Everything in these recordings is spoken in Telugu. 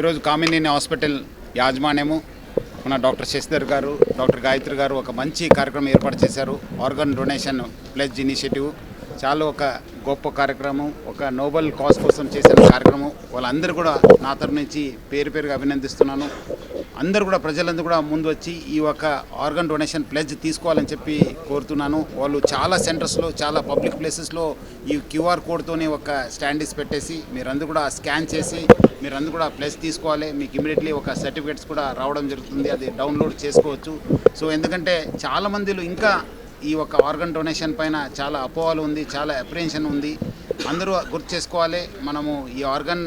ఈరోజు కామినేని హాస్పిటల్ యాజమాన్యము మన డాక్టర్ శశిధర్ గారు డాక్టర్ గాయత్రి గారు ఒక మంచి కార్యక్రమం ఏర్పాటు చేశారు. Organ donation pledge initiative. చాలా ఒక గొప్ప కార్యక్రమం ఒక నోబెల్ కాజ్ కోసం చేసిన కార్యక్రమం. వాళ్ళందరూ కూడా నా తరపు నుంచి పేరు పేరుగా అభినందిస్తున్నాను. అందరూ కూడా ప్రజలందరూ కూడా ముందు వచ్చి ఈ ఒక ఆర్గన్ డొనేషన్ ప్లెజ్ తీసుకోవాలని చెప్పి కోరుతున్నాను. వాళ్ళు చాలా సెంటర్స్లో చాలా పబ్లిక్ ప్లేసెస్లో ఈ క్యూఆర్ కోడ్తోనే ఒక స్టాండీస్ పెట్టేసి మీరందరూ కూడా స్కాన్ చేసి మీరందరూ కూడా ప్లస్ తీసుకోవాలి. మీకు ఇమీడియట్లీ ఒక సర్టిఫికేట్స్ కూడా రావడం జరుగుతుంది. అది డౌన్లోడ్ చేసుకోవచ్చు. సో ఎందుకంటే చాలామందిలో ఇంకా ఈ ఒక ఆర్గన్ డొనేషన్ పైన చాలా అపోహలు ఉంది చాలా అప్రిహెన్షన్ ఉంది. అందరూ గుర్తు చేసుకోవాలి. మనము ఈ ఆర్గన్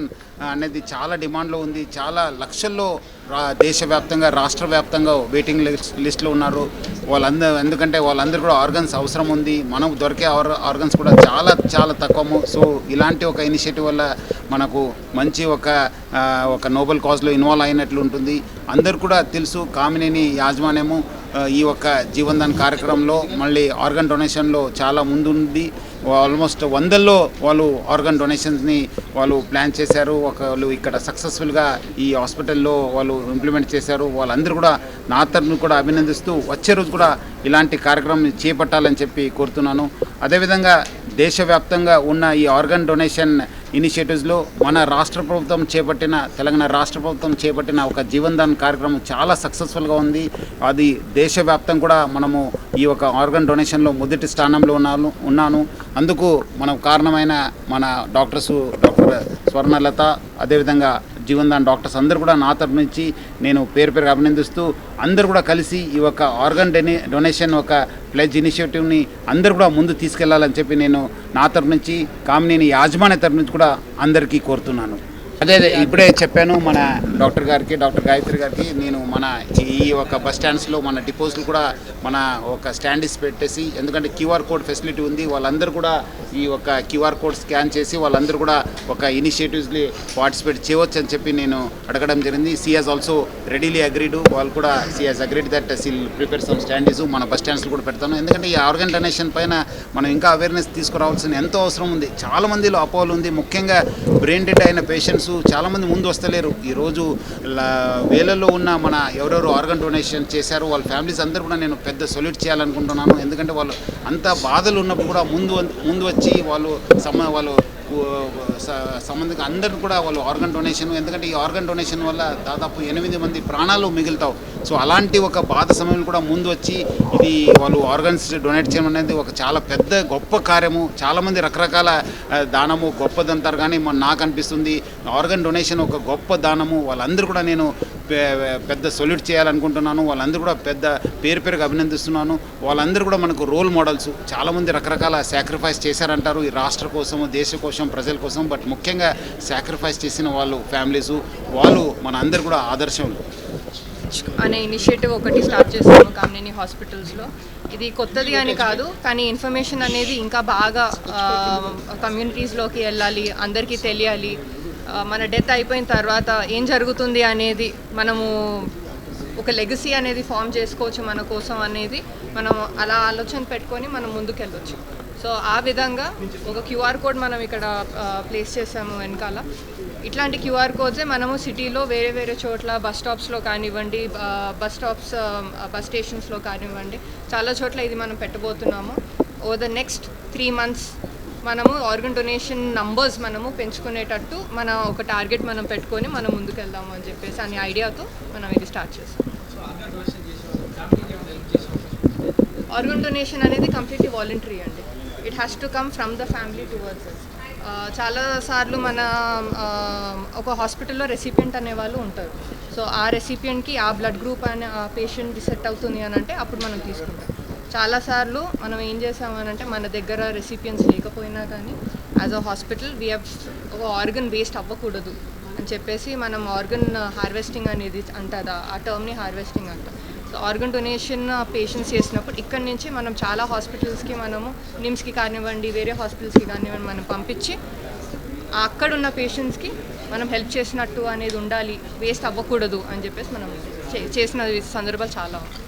అనేది చాలా డిమాండ్లో ఉంది. చాలా లక్షల్లో రా దేశవ్యాప్తంగా రాష్ట్ర వ్యాప్తంగా వెయిటింగ్ లిస్ట్ లిస్ట్లో ఉన్నారు. వాళ్ళందరూ ఎందుకంటే వాళ్ళందరూ కూడా ఆర్గన్స్ అవసరం ఉంది. మనం దొరికే ఆర్ ఆర్గన్స్ కూడా చాలా చాలా తక్కువము. సో ఇలాంటి ఒక ఇనిషియేటివ్ వల్ల మనకు మంచి ఒక ఒక నోబెల్ కాజ్లో ఇన్వాల్వ్ అయినట్లు ఉంటుంది. అందరు కూడా తెలుసు కామినేని యాజమాన్యము ఈ యొక్క జీవన్దాన్ కార్యక్రమంలో మళ్ళీ ఆర్గన్ డొనేషన్లో చాలా ముందుంది ఆల్మోస్ట్ వందల్లో వాళ్ళు ఆర్గన్ డొనేషన్స్ని వాళ్ళు ప్లాన్ చేశారు. ఒకళ్ళు ఇక్కడ సక్సెస్ఫుల్గా ఈ హాస్పిటల్లో వాళ్ళు ఇంప్లిమెంట్ చేశారు. వాళ్ళందరూ కూడా నా తరఫును కూడా అభినందిస్తూ వచ్చే రోజు కూడా ఇలాంటి కార్యక్రమం చేపట్టాలని చెప్పి కోరుతున్నాను. అదేవిధంగా దేశవ్యాప్తంగా ఉన్న ఈ ఆర్గన్ డొనేషన్ ఇనిషియేటివ్స్లో మన రాష్ట్ర ప్రభుత్వం చేపట్టిన తెలంగాణ రాష్ట్ర ప్రభుత్వం చేపట్టిన ఒక జీవన్దాన్ కార్యక్రమం చాలా సక్సెస్ఫుల్గా ఉంది. అది దేశవ్యాప్తం కూడా మనము ఈ ఒక ఆర్గన్ డొనేషన్లో మొదటి స్థానంలో ఉన్నాను ఉన్నాను. అందుకు మనం కారణమైన మన డాక్టర్స్ డాక్టర్ స్వర్ణలత అదేవిధంగా జీవన్దాన్ డాక్టర్స్ అందరూ కూడా నా తరపు నుంచి నేను పేరు పేరు అభినందిస్తూ అందరూ కూడా కలిసి ఈ ఒక ఆర్గన్ డొనే డొనేషన్ ఒక ప్లెజ్ ఇనిషియేటివ్ని అందరూ కూడా ముందు తీసుకెళ్ళాలని చెప్పి నేను నా తరపు నుంచి కామినేని యాజమాన్య తరపు నుంచి కూడా అందరికీ కోరుతున్నాను. అదే అదే ఇప్పుడే చెప్పాను మన డాక్టర్ గారికి డాక్టర్ గాయత్రి గారికి నేను మన ఈ ఒక బస్ స్టాండ్స్లో మన డిపోస్లు కూడా మన ఒక స్టాండ్స్ పెట్టేసి ఎందుకంటే క్యూఆర్ కోడ్ ఫెసిలిటీ ఉంది వాళ్ళందరూ కూడా ఈ ఒక క్యూఆర్ కోడ్ స్కాన్ చేసి వాళ్ళందరూ కూడా ఒక ఇనిషియేటివ్స్ని పార్టిసిపేట్ చేయవచ్చు అని చెప్పి నేను అడగడం జరిగింది. CS also readily agreed. వాళ్ళు కూడా CS agreed that she'll prepare some standees. మన బస్ స్టాండ్స్లో కూడా పెడతాను. ఎందుకంటే ఈ ఆర్గన్ డొనేషన్ పైన మనం ఇంకా అవేర్నెస్ తీసుకురావాల్సిన ఎంతో అవసరం ఉంది. చాలా మందిలో అపోహలు ఉంది. ముఖ్యంగా బ్రెయిన్ డెడ్ అయిన పేషెంట్స్ చాలామంది ముందు వస్తలేరు. ఈరోజు లా- వేలల్లో ఉన్న మన ఎవరెవరు ఆర్గన్ డొనేషన్ చేశారో వాళ్ళ ఫ్యామిలీస్ అందరూ కూడా నేను పెద్ద సొల్యూట్ చేయాలనుకుంటున్నాను. ఎందుకంటే వాళ్ళు అంత బాధలు ఉన్నప్పుడు కూడా ముందు ముందు వచ్చి వాళ్ళు సమ వాళ్ళు సంబంధిక అందరిని కూడా వాళ్ళు ఆర్గన్ డొనేషన్ ఎందుకంటే ఈ ఆర్గన్ డొనేషన్ వల్ల దాదాపు ఎనిమిది మంది ప్రాణాలు మిగులుతావు. సో అలాంటి ఒక బాధ సమయంలో కూడా ముందు వచ్చి ఇది వాళ్ళు ఆర్గన్స్ డొనేట్ చేయడం అనేది ఒక చాలా పెద్ద గొప్ప కార్యము. చాలామంది రకరకాల దానము గొప్పదంటారు కానీ మన నాకు అనిపిస్తుంది ఆర్గన్ డొనేషన్ ఒక గొప్ప దానము. వాళ్ళందరూ కూడా నేను పెద్ద సొల్యూట్ చేయాలనుకుంటున్నాను. వాళ్ళందరూ కూడా పెద్ద పేరు పేరుగా అభినందిస్తున్నాను. వాళ్ళందరూ కూడా మనకు రోల్ మోడల్స్ చాలామంది రకరకాల సాక్రిఫైస్ చేశారంటారు. ఈ రాష్ట్ర కోసం దేశ కోసం ప్రజల కోసం. బట్ ముఖ్యంగా సాక్రిఫైస్ చేసిన వాళ్ళు ఫ్యామిలీస్ వాళ్ళు మన అందరు కూడా ఆదర్శం. అనే ఇనిషియేటివ్ ఒకటి స్టార్ట్ చేస్తాము కామినేని హాస్పిటల్స్లో ఇది కొత్తది అని కాదు కానీ ఇన్ఫర్మేషన్ అనేది ఇంకా బాగా కమ్యూనిటీస్లోకి వెళ్ళాలి అందరికీ తెలియాలి. మన డెత్ అయిపోయిన తర్వాత ఏం జరుగుతుంది అనేది మనము ఒక లెగసీ అనేది ఫామ్ చేసుకోవచ్చు మన కోసం అనేది మనం అలా ఆలోచన పెట్టుకొని మనం ముందుకెళ్ళొచ్చు. సో ఆ విధంగా ఒక క్యూఆర్ కోడ్ మనం ఇక్కడ ప్లేస్ చేసాము వెనకాల. ఇట్లాంటి క్యూఆర్ కోడ్సే మనము సిటీలో వేరే వేరే చోట్ల బస్ స్టాప్స్లో కానివ్వండి బస్ స్టాప్స్ బస్ స్టేషన్స్లో కానివ్వండి చాలా చోట్ల ఇది మనం పెట్టబోతున్నాము. Over the next three months మనము ఆర్గన్ డొనేషన్ నంబర్స్ మనము పెంచుకునేటట్టు మన ఒక టార్గెట్ మనం పెట్టుకొని మనం ముందుకు వెళ్దాము అని చెప్పేసి అనే ఐడియాతో మనం ఇది స్టార్ట్ చేస్తాం ఆర్గన్ డొనేషన్ అనేది కంప్లీట్లీ వాలంటరీ అండి. It has to come from the family towards us చాలా సార్లు మన ఒక హాస్పిటల్లో రెసిపియంట్ అనే వాళ్ళు ఉంటారు. సో ఆ రెసిపియంట్కి ఆ బ్లడ్ గ్రూప్ అనే ఆ పేషెంట్ సెట్ అవుతుంది అని అంటే అప్పుడు మనం తీసుకుంటాం. చాలాసార్లు మనం ఏం చేసామనంటే మన దగ్గర రెసిపియన్స్ లేకపోయినా కానీ యాజ్ అ హాస్పిటల్ వీ ఒక ఆర్గన్ వేస్ట్ అవ్వకూడదు అని చెప్పేసి మనం ఆర్గన్ హార్వెస్టింగ్ అనేది అంటారు ఆ టర్మ్ని హార్వెస్టింగ్ అంటాం. సో ఆర్గన్ డొనేషన్ పేషెంట్స్ చేసినప్పుడు ఇక్కడ నుంచి మనం చాలా హాస్పిటల్స్కి మనము నిమ్స్కి కానివ్వండి వేరే హాస్పిటల్స్కి కానివ్వండి మనం పంపించి అక్కడ ఉన్న పేషెంట్స్కి మనం హెల్ప్ చేసినట్టు అనేది ఉండాలి వేస్ట్ అవ్వకూడదు అని చెప్పేసి మనం చే- చేసిన సందర్భాలు చాలా ఉన్నాయి.